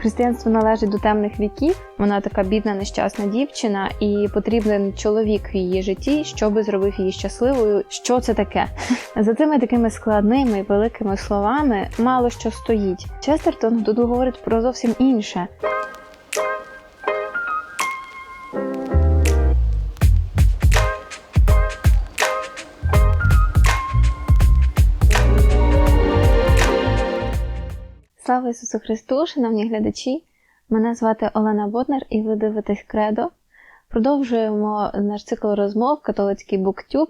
Християнство належить до темних віків. Вона така бідна, нещасна дівчина, і потрібен чоловік в її житті, щоб зробив її щасливою. Що це таке? За цими такими складними і великими словами мало що стоїть. Честертон тут говорить про зовсім інше. Ісусу Христу, шановні глядачі! Мене звати Олена Боднар і ви дивитесь Кредо. Продовжуємо наш цикл розмов Католицький Буктюб.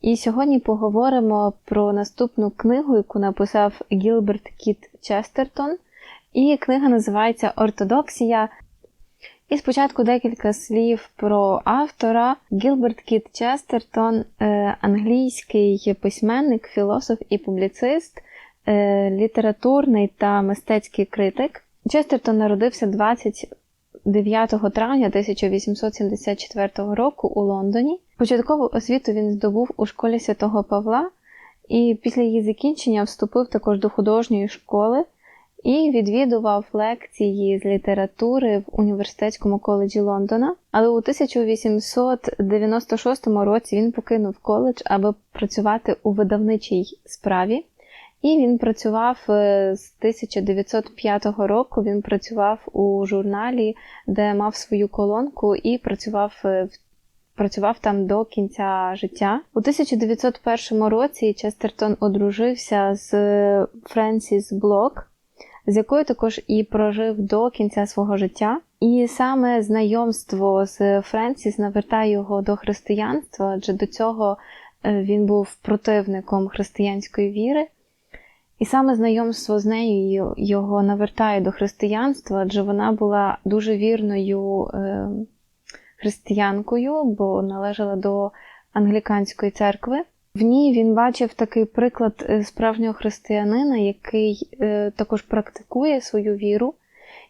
І сьогодні поговоримо про наступну книгу, яку написав Гілберт Кіт Честертон. І книга називається Ортодоксія. І спочатку декілька слів про автора. Гілберт Кіт Честертон, е, англійський письменник, філософ і публіцист літературний та мистецький критик. Честертон народився 29 травня 1874 року у Лондоні. Початкову освіту він здобув у школі святого Павла і після її закінчення вступив також до художньої школи і відвідував лекції з літератури в університетському коледжі Лондона. Але у 1896 році він покинув коледж, аби працювати у видавничій справі. І він працював е, з 1905 року. Він працював у журналі, де мав свою колонку, і працював е, працював там до кінця життя. У 1901 році Честертон одружився з Френсіс Блок, з якою також і прожив до кінця свого життя. І саме знайомство з Френсіс навертає його до християнства, адже до цього е, він був противником християнської віри. І саме знайомство з нею його навертає до християнства, адже вона була дуже вірною е, християнкою, бо належала до англіканської церкви. В ній він бачив такий приклад е, справжнього християнина, який е, також практикує свою віру,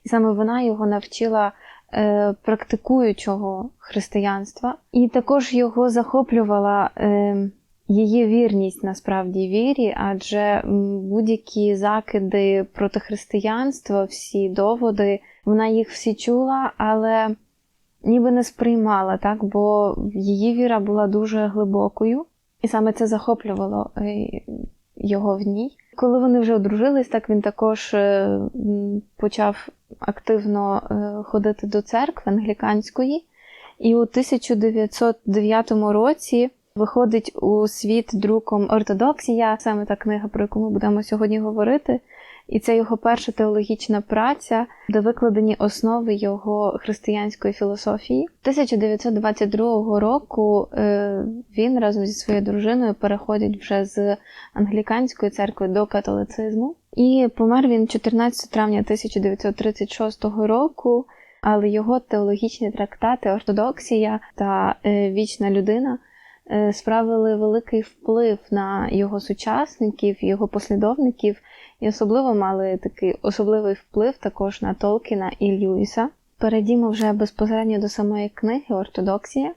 і саме вона його навчила практикуючого християнства, і також його захоплювала. Е, Її вірність насправді вірі, адже будь-які закиди проти християнства, всі доводи, вона їх всі чула, але ніби не сприймала, так? бо її віра була дуже глибокою, і саме це захоплювало його в ній. Коли вони вже одружились, так він також е, почав активно е, ходити до церкви англіканської, і у 1909 році. Виходить у світ друком Ортодоксія, саме та книга, про яку ми будемо сьогодні говорити. І це його перша теологічна праця, де викладені основи його християнської філософії. 1922 року е, він разом зі своєю дружиною переходить вже з англіканської церкви до католицизму. І помер він 14 травня 1936 року, але його теологічні трактати Ортодоксія та е, Вічна людина. Е, справили великий вплив на його сучасників, його послідовників, і особливо мали такий особливий вплив також на Толкіна і Льюіса. Перейдімо вже безпосередньо до самої книги Ортодоксія.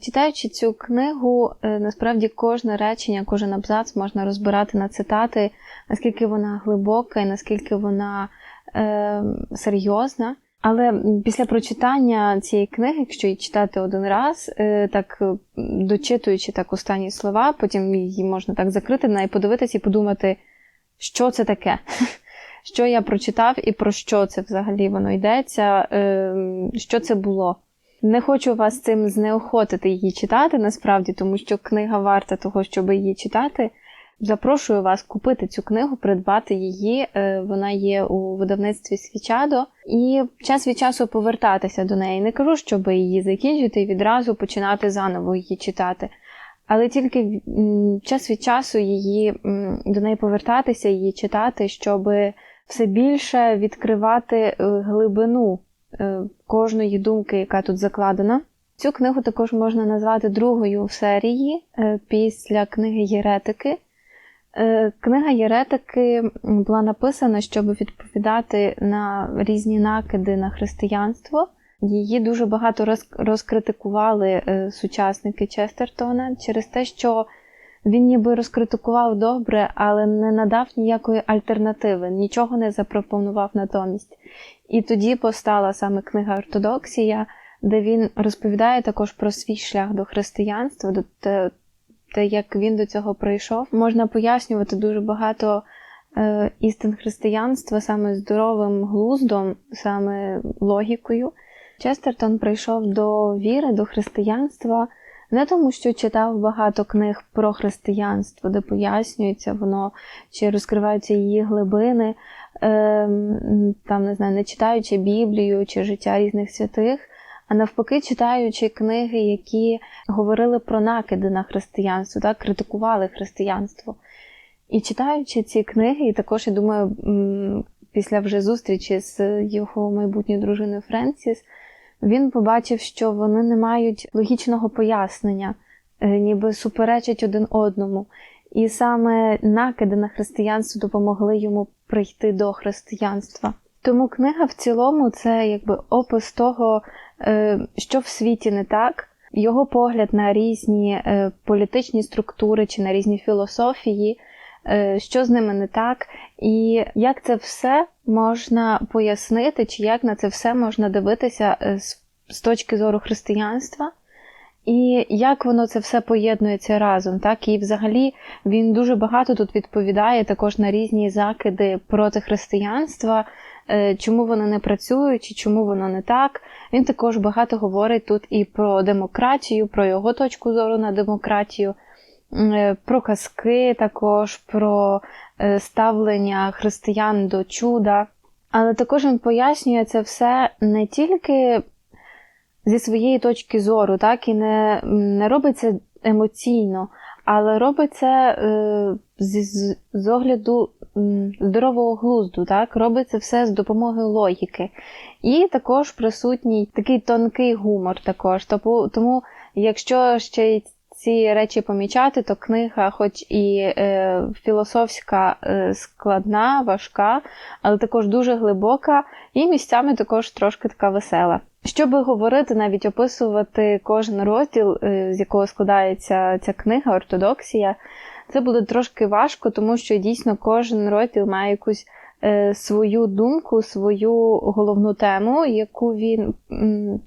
Читаючи цю книгу, е, насправді кожне речення, кожен абзац можна розбирати на цитати, наскільки вона глибока і наскільки вона е, серйозна. Але після прочитання цієї книги, якщо її читати один раз, е, так е, дочитуючи так останні слова, потім її можна так закрити на і подивитися і подумати, що це таке, що я прочитав і про що це взагалі воно йдеться, е, що це було. Не хочу вас цим знеохотити її читати, насправді, тому що книга варта того, щоб її читати. Запрошую вас купити цю книгу, придбати її. Е, вона є у видавництві Свічадо, і час від часу повертатися до неї. Не кажу, щоб її закінчити і відразу починати заново її читати. Але тільки час від часу її до неї повертатися, її читати, щоб все більше відкривати е, глибину е, кожної думки, яка тут закладена. Цю книгу також можна назвати другою в серії після книги Єретики. Е, книга Єретики була написана, щоб відповідати на різні накиди на християнство. Її дуже багато розкритикували е, сучасники Честертона через те, що Він ніби розкритикував добре, але не надав ніякої альтернативи, нічого не запропонував натомість. І тоді постала саме книга Ортодоксія, де він розповідає також про свій шлях до християнства, до те, як він до цього прийшов. Можна пояснювати дуже багато е, істин християнства саме здоровим глуздом, саме логікою. Честертон прийшов до віри, до християнства. Не тому, що читав багато книг про християнство, де пояснюється воно, чи розкриваються її глибини, ем, там не знаю, не читаючи Біблію чи життя різних святих, а навпаки, читаючи книги, які говорили про накиди на християнство, так, критикували християнство. І читаючи ці книги, і також я думаю, після вже зустрічі з його майбутньою дружиною Френсіс він побачив, що вони не мають логічного пояснення, е, ніби суперечать один одному. І саме накиди на християнство допомогли йому прийти до християнства. Тому книга в цілому це якби опис того, е, що в світі не так, його погляд на різні е, політичні структури чи на різні філософії, що з ними не так, і як це все можна пояснити, чи як на це все можна дивитися е, з, точки зору християнства, і як воно це все поєднується разом. Так? І взагалі він дуже багато тут відповідає також на різні закиди проти християнства, е, чому воно не працює, чи чому воно не так. Він також багато говорить тут і про демократію, про його точку зору на демократію. Е, про казки також, про Е, ставлення християн до чуда. Але також він пояснює це все не тільки зі своєї точки зору, так, і не не робить емоційно, але робить це е, з, з огляду здорового глузду, так, робить це все з допомогою логіки. І також присутній такий тонкий гумор. також. Тому, якщо ще ці речі помічати, то книга, хоч і е, філософська, е, складна, важка, але також дуже глибока, і місцями також трошки така весела. Щоб говорити, навіть описувати кожен розділ, е, з якого складається ця книга, ортодоксія, це буде трошки важко, тому що дійсно кожен розділ має якусь Е, свою думку, свою головну тему, яку він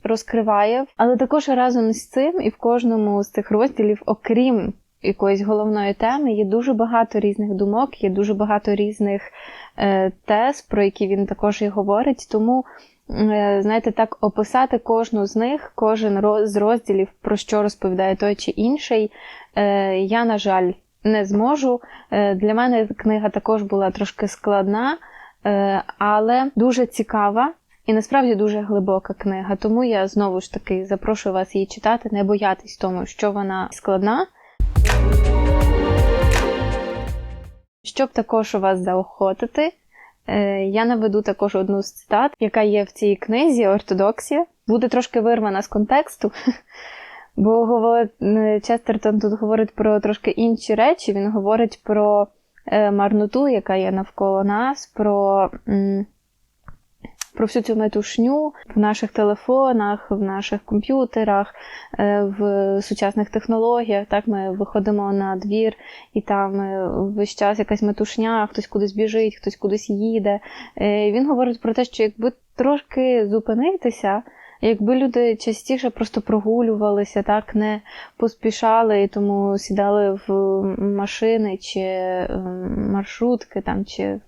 розкриває. Але також разом з цим і в кожному з цих розділів, окрім якоїсь головної теми, є дуже багато різних думок, є дуже багато різних е, тез, про які він також і говорить. Тому. Е, знаєте, так описати кожну з них, кожен з розділів, про що розповідає той чи інший, я, на жаль, не зможу. Е, для мене книга також була трошки складна, е, але дуже цікава. І насправді дуже глибока книга, тому я знову ж таки запрошую вас її читати, не боятись тому, що вона складна. Щоб також у вас заохотити, е, я наведу також одну з цитат, яка є в цій книзі Ортодоксія. Буде трошки вирвана з контексту, Бо Честертон тут говорить про трошки інші речі. Він говорить про е, марноту, яка є навколо нас, про про всю цю метушню в наших телефонах, в наших комп'ютерах, е, в сучасних технологіях. Так, Ми виходимо на двір, і там е, весь час якась метушня, хтось кудись біжить, хтось кудись їде. Він говорить про те, що якби трошки зупинитися. Якби люди частіше просто прогулювалися, так не поспішали і тому сідали в машини чи ем, маршрутки там чи.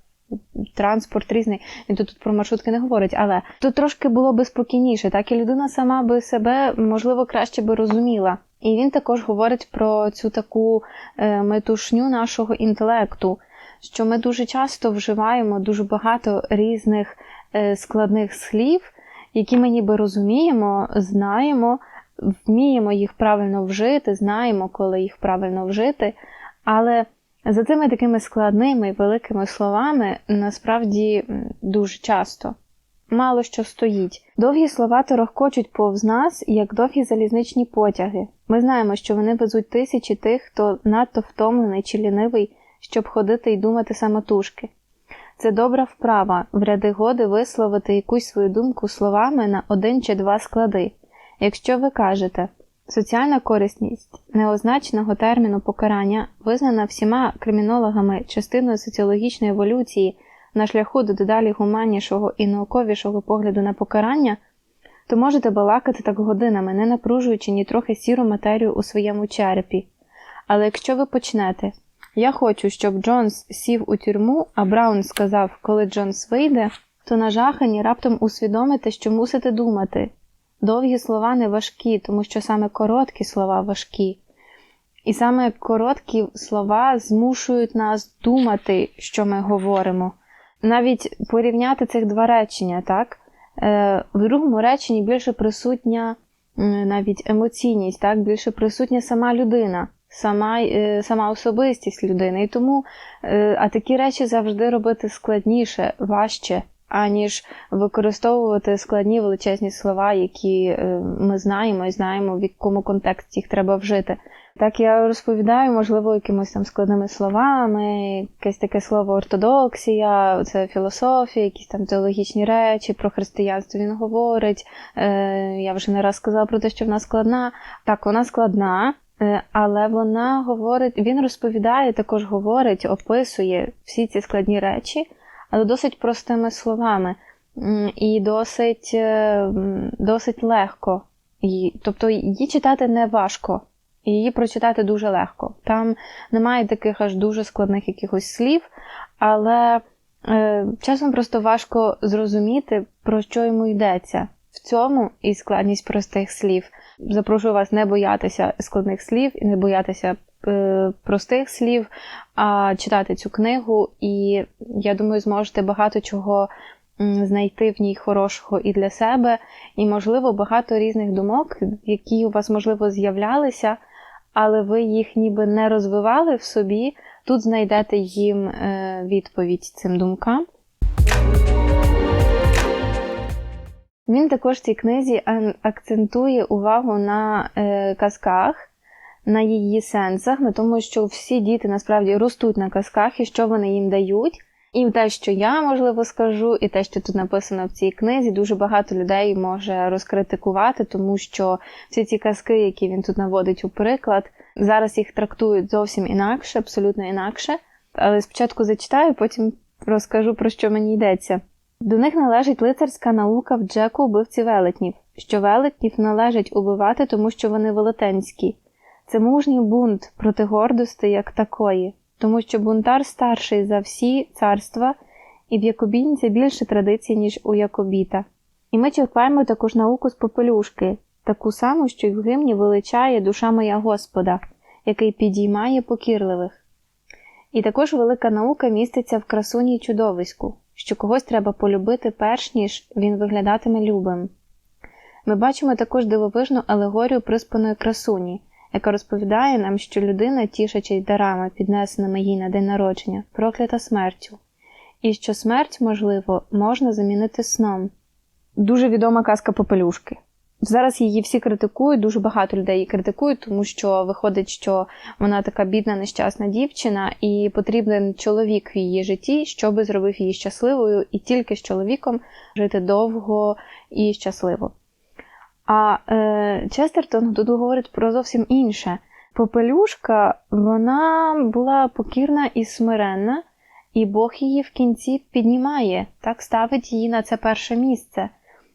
Транспорт різний, він тут про маршрутки не говорить, але тут трошки було би спокійніше, так і людина сама би себе, можливо, краще би розуміла. І він також говорить про цю таку е, метушню нашого інтелекту, що ми дуже часто вживаємо дуже багато різних е, складних слів, які ми ніби розуміємо, знаємо, вміємо їх правильно вжити, знаємо, коли їх правильно вжити, але за цими такими складними і великими словами насправді дуже часто. Мало що стоїть. Довгі слова торохкочуть повз нас, як довгі залізничні потяги. Ми знаємо, що вони везуть тисячі тих, хто надто втомлений чи лінивий, щоб ходити і думати самотужки. Це добра вправа в ряди годи висловити якусь свою думку словами на один чи два склади. Якщо ви кажете Соціальна корисність неозначеного терміну покарання визнана всіма кримінологами частиною соціологічної еволюції на шляху до дедалі гуманнішого і науковішого погляду на покарання, то можете балакати так годинами, не напружуючи ні трохи сіру матерію у своєму черепі. Але якщо ви почнете, я хочу, щоб Джонс сів у тюрму, а Браун сказав, коли Джонс вийде, то нажахані раптом усвідомите, що мусите думати. Довгі слова не важкі, тому що саме короткі слова важкі. І саме короткі слова змушують нас думати, що ми говоримо. Навіть порівняти цих два речення, так? Е, В другому реченні більше присутня навіть емоційність, так? більше присутня сама людина, сама, е, сама особистість людини. І тому е, а такі речі завжди робити складніше, важче, аніж використовувати складні величезні слова, які е, ми знаємо і знаємо, в якому контексті їх треба вжити. Так я розповідаю, можливо, якимось там складними словами, якесь таке слово ортодоксія, це філософія, якісь там теологічні речі, про християнство він говорить. Е, Я вже не раз сказала про те, що вона складна. Так, вона складна, але вона говорить, він розповідає, також говорить, описує всі ці складні речі, але досить простими словами і досить, е, досить легко. Тобто її читати не важко. Її прочитати дуже легко. Там немає таких аж дуже складних якихось слів, але е, часом просто важко зрозуміти, про що йому йдеться. В цьому і складність простих слів. Запрошую вас не боятися складних слів і не боятися е, простих слів, а читати цю книгу, і я думаю, зможете багато чого знайти в ній хорошого і для себе, і, можливо, багато різних думок, які у вас, можливо, з'являлися, але ви їх ніби не розвивали в собі. Тут знайдете їм е, відповідь цим думкам. Він також в цій книзі акцентує увагу на е, казках, на її сенсах, на тому, що всі діти насправді ростуть на казках і що вони їм дають. І те, що я можливо скажу, і те, що тут написано в цій книзі, дуже багато людей може розкритикувати, тому що всі ці казки, які він тут наводить у приклад, зараз їх трактують зовсім інакше, абсолютно інакше. Але спочатку зачитаю, потім розкажу про що мені йдеться. До них належить лицарська наука в Джеку убивці велетнів, що велетнів належить убивати, тому що вони велетенські. Це мужній бунт проти гордості як такої, тому що бунтар старший за всі царства, і в якобінця більше традицій, ніж у якобіта. І ми черпаємо також науку з попелюшки, таку саму, що й в гимні величає душа моя Господа, який підіймає покірливих. І також велика наука міститься в красуні чудовиську, що когось треба полюбити перш ніж він виглядатиме любим. Ми бачимо також дивовижну алегорію приспаної красуні, яка розповідає нам, що людина, тішачись дарами, піднесеними їй на день народження, проклята смертю, і що смерть, можливо, можна замінити сном. Дуже відома казка Попелюшки. Зараз її всі критикують, дуже багато людей її критикують, тому що виходить, що вона така бідна, нещасна дівчина, і потрібен чоловік в її житті, щоб зробив її щасливою, і тільки з чоловіком жити довго і щасливо. А е, Честертон тут говорить про зовсім інше. Попелюшка вона була покірна і смиренна, і Бог її в кінці піднімає, так ставить її на це перше місце.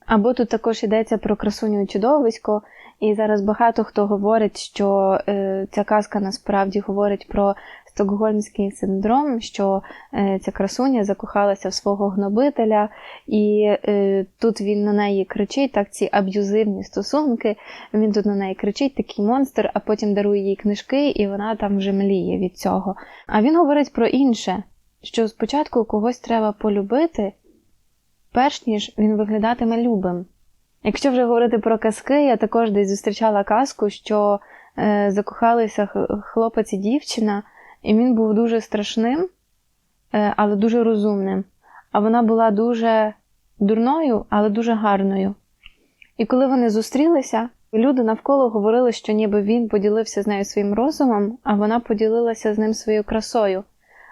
Або тут також йдеться про красуню і чудовисько, і зараз багато хто говорить, що е, ця казка насправді говорить про стокгольмський синдром, що е, ця красуня закохалася в свого гнобителя, і е, тут він на неї кричить, так ці аб'юзивні стосунки. Він тут на неї кричить, такий монстр, а потім дарує їй книжки, і вона там вже мліє від цього. А він говорить про інше, що спочатку когось треба полюбити, перш ніж він виглядатиме любим. Якщо вже говорити про казки, я також десь зустрічала казку, що е, закохалися хлопець і дівчина, і він був дуже страшним, е, але дуже розумним. А вона була дуже дурною, але дуже гарною. І коли вони зустрілися, люди навколо говорили, що ніби він поділився з нею своїм розумом, а вона поділилася з ним своєю красою.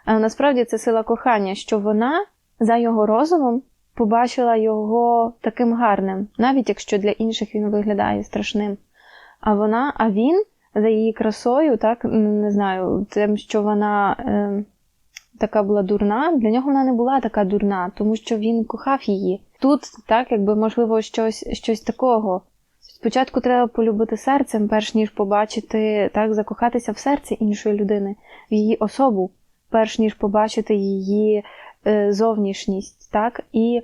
Але насправді це сила кохання, що вона за його розумом побачила його таким гарним, навіть якщо для інших він виглядає страшним. А вона, а він за її красою, так не знаю, тим, що вона е, така була дурна, для нього вона не була така дурна, тому що він кохав її. Тут так, якби можливо щось, щось такого. Спочатку треба полюбити серцем, перш ніж побачити, так, закохатися в серце іншої людини, в її особу, перш ніж побачити її зовнішність, так, і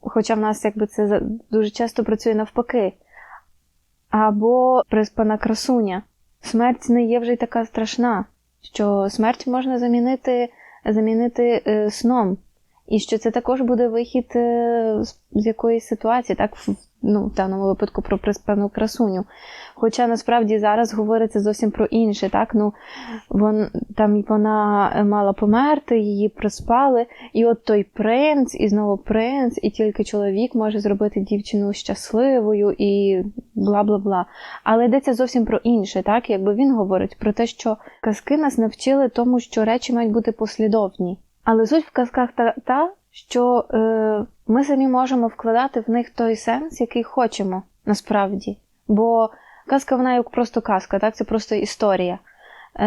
хоча в нас якби це дуже часто працює навпаки, або приспана красуня. Смерть не є вже й така страшна, що смерть можна замінити замінити е, сном, і що це також буде вихід е, з якоїсь ситуації, так, в, ну, в даному випадку про приспану красуню. Хоча насправді зараз говориться зовсім про інше. так, ну, вон, Там вона мала померти, її приспали, і от той принц, і знову принц, і тільки чоловік може зробити дівчину щасливою і бла бла бла. Але йдеться зовсім про інше, так, якби він говорить про те, що казки нас навчили тому, що речі мають бути послідовні. Але суть в казках та, та що е, ми самі можемо вкладати в них той сенс, який хочемо насправді. Бо казка вона як просто казка, так? це просто історія. Е,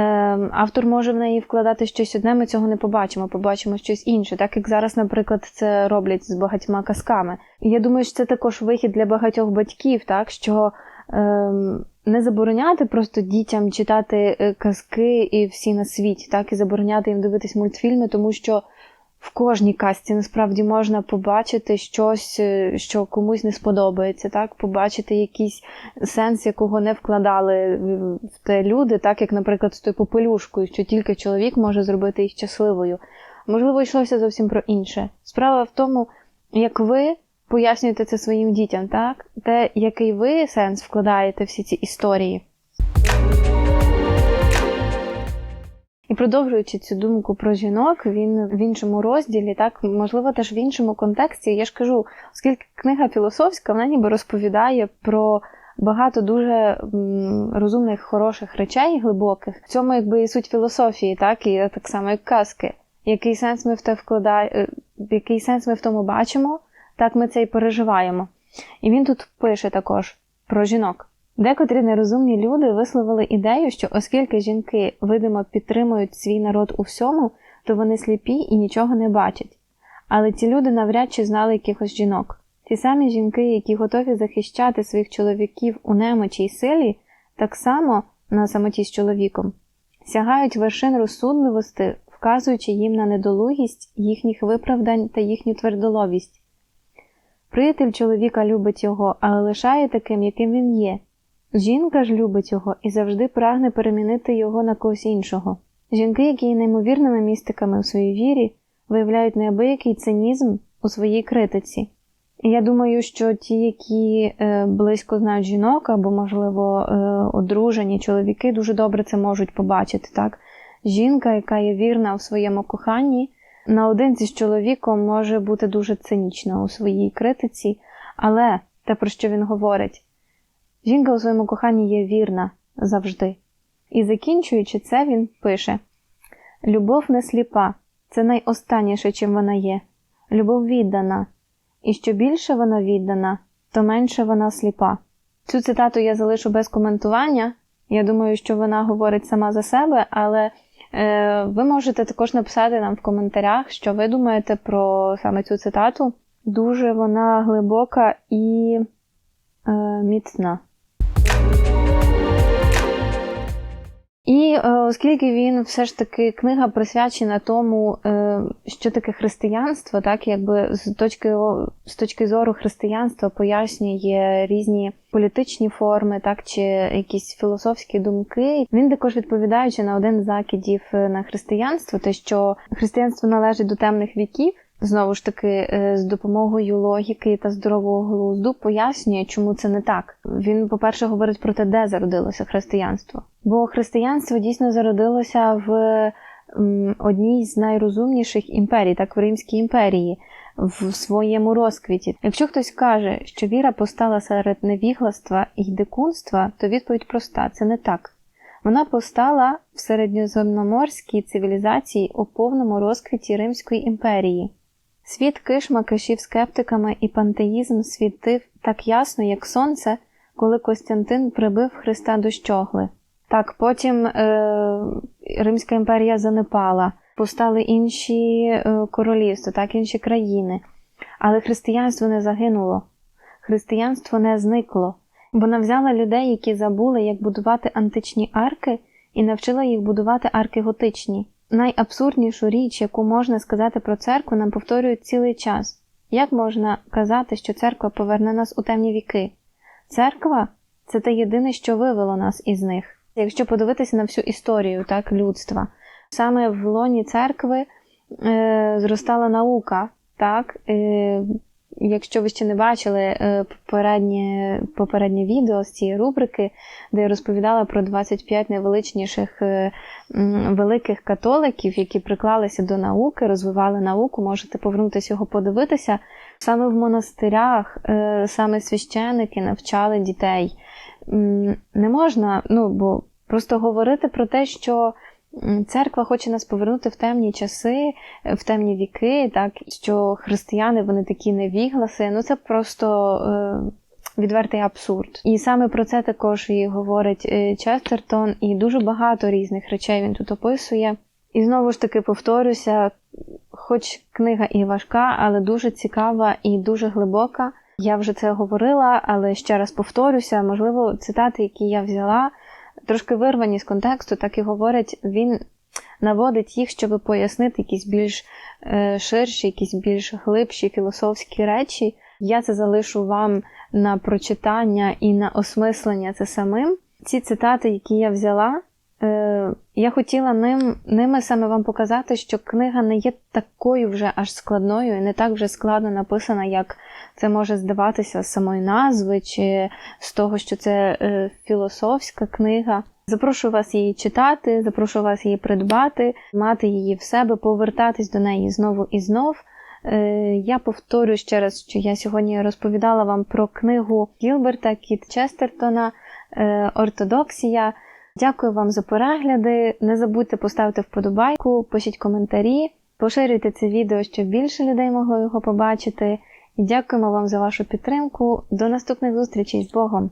Автор може в неї вкладати щось одне, ми цього не побачимо, побачимо щось інше, так як зараз, наприклад, це роблять з багатьма казками. Я думаю, що це також вихід для багатьох батьків, так що е, не забороняти просто дітям читати е, казки і всі на світі, так і забороняти їм дивитись мультфільми, тому що в кожній казці насправді можна побачити щось, е, що комусь не сподобається, так, побачити якийсь сенс, якого не вкладали в те люди, так як, наприклад, з тою попелюшкою, що тільки чоловік може зробити їх щасливою. Можливо, йшлося зовсім про інше. Справа в тому, як ви пояснюєте це своїм дітям, так? Те, який ви сенс вкладаєте всі ці історії. І продовжуючи цю думку про жінок, він в іншому розділі, так можливо, теж в іншому контексті. Я ж кажу, оскільки книга філософська, вона ніби розповідає про багато дуже розумних, хороших речей, глибоких. В цьому якби і суть філософії, так і так само, як казки. Який сенс ми в те вкладаємо, е, який сенс ми в тому бачимо, так ми це і переживаємо. І він тут пише також про жінок. Декотрі нерозумні люди висловили ідею, що оскільки жінки видимо підтримують свій народ у всьому, то вони сліпі і нічого не бачать. Але ці люди навряд чи знали якихось жінок. Ті самі жінки, які готові захищати своїх чоловіків у немочі й силі, так само на самоті з чоловіком, сягають вершин розсудливості, вказуючи їм на недолугість їхніх виправдань та їхню твердоловість. Приятель чоловіка любить його, але лишає таким, яким він є. Жінка ж любить його і завжди прагне перемінити його на когось іншого. Жінки, які є неймовірними містиками у своїй вірі, виявляють неабиякий цинізм у своїй критиці. Я думаю, що ті, які е, близько знають жінок або, можливо, е, одружені чоловіки, дуже добре це можуть побачити. так? Жінка, яка є вірна у своєму коханні, наодинці з чоловіком може бути дуже цинічна у своїй критиці, але те, про що він говорить, Жінка у своєму коханні є вірна завжди. І закінчуючи це, він пише: Любов не сліпа, це найостанніше, чим вона є. Любов віддана, і що більше вона віддана, то менше вона сліпа. Цю цитату я залишу без коментування. Я думаю, що вона говорить сама за себе, але е, ви можете також написати нам в коментарях, що ви думаєте про саме цю цитату. Дуже вона глибока і е, міцна. І е, оскільки він все ж таки книга присвячена тому, е, що таке християнство, так якби з точки з точки зору християнства пояснює різні політичні форми, так чи якісь філософські думки. Він також відповідаючи на один з закидів е, на християнство, те, що християнство належить до темних віків. Знову ж таки, е, з допомогою логіки та здорового глузду пояснює, чому це не так. Він, по-перше, говорить про те, де зародилося християнство. Бо християнство дійсно зародилося в одній з найрозумніших імперій, так в Римській імперії, в своєму розквіті. Якщо хтось каже, що віра постала серед невігластва і дикунства, то відповідь проста: це не так. Вона постала в середньоземноморській цивілізації у повному розквіті Римської імперії. Світ кишма кишів скептиками і пантеїзм світив так ясно, як сонце, коли Костянтин прибив Христа до щогли. Так, потім е, Римська імперія занепала, повстали інші е, королівства, так інші країни. Але християнство не загинуло, християнство не зникло. Вона взяла людей, які забули, як будувати античні арки, і навчила їх будувати арки готичні. Найабсурднішу річ, яку можна сказати про церкву, нам повторюють цілий час. Як можна казати, що церква поверне нас у темні віки? Церква це те єдине, що вивело нас із них. Якщо подивитися на всю історію так, людства, саме в лоні церкви е, зростала наука. Так? Е, якщо ви ще не бачили е, попереднє, попереднє відео з цієї рубрики, де я розповідала про 25 найвеличніших е, великих католиків, які приклалися до науки, розвивали науку, можете повернутися його подивитися. Саме в монастирях, е, саме священики навчали дітей. Не можна, ну бо просто говорити про те, що церква хоче нас повернути в темні часи, е, в темні віки, так що християни вони такі невігласи. Ну це просто е, відвертий абсурд. І саме про це також і говорить е, Честертон, і дуже багато різних речей він тут описує. І знову ж таки повторюся, хоч книга і важка, але дуже цікава і дуже глибока. Я вже це говорила, але ще раз повторюся, можливо, цитати, які я взяла, трошки вирвані з контексту, так і говорять, він наводить їх, щоб пояснити якісь більш е, ширші, якісь більш глибші філософські речі. Я це залишу вам на прочитання і на осмислення це самим. Ці цитати, які я взяла, е, я хотіла ним, ними саме вам показати, що книга не є такою вже аж складною і не так вже складно написана, як це може здаватися з самої назви, чи з того, що це е, філософська книга. Запрошую вас її читати, запрошую вас її придбати, мати її в себе, повертатись до неї знову і знов. Е, Я повторю ще раз, що я сьогодні розповідала вам про книгу Гілберта Кіт Честертона е, Ортодоксія. Дякую вам за перегляди. Не забудьте поставити вподобайку, пишіть коментарі, поширюйте це відео, щоб більше людей могло його побачити. І дякуємо вам за вашу підтримку. До наступних зустрічей з Богом!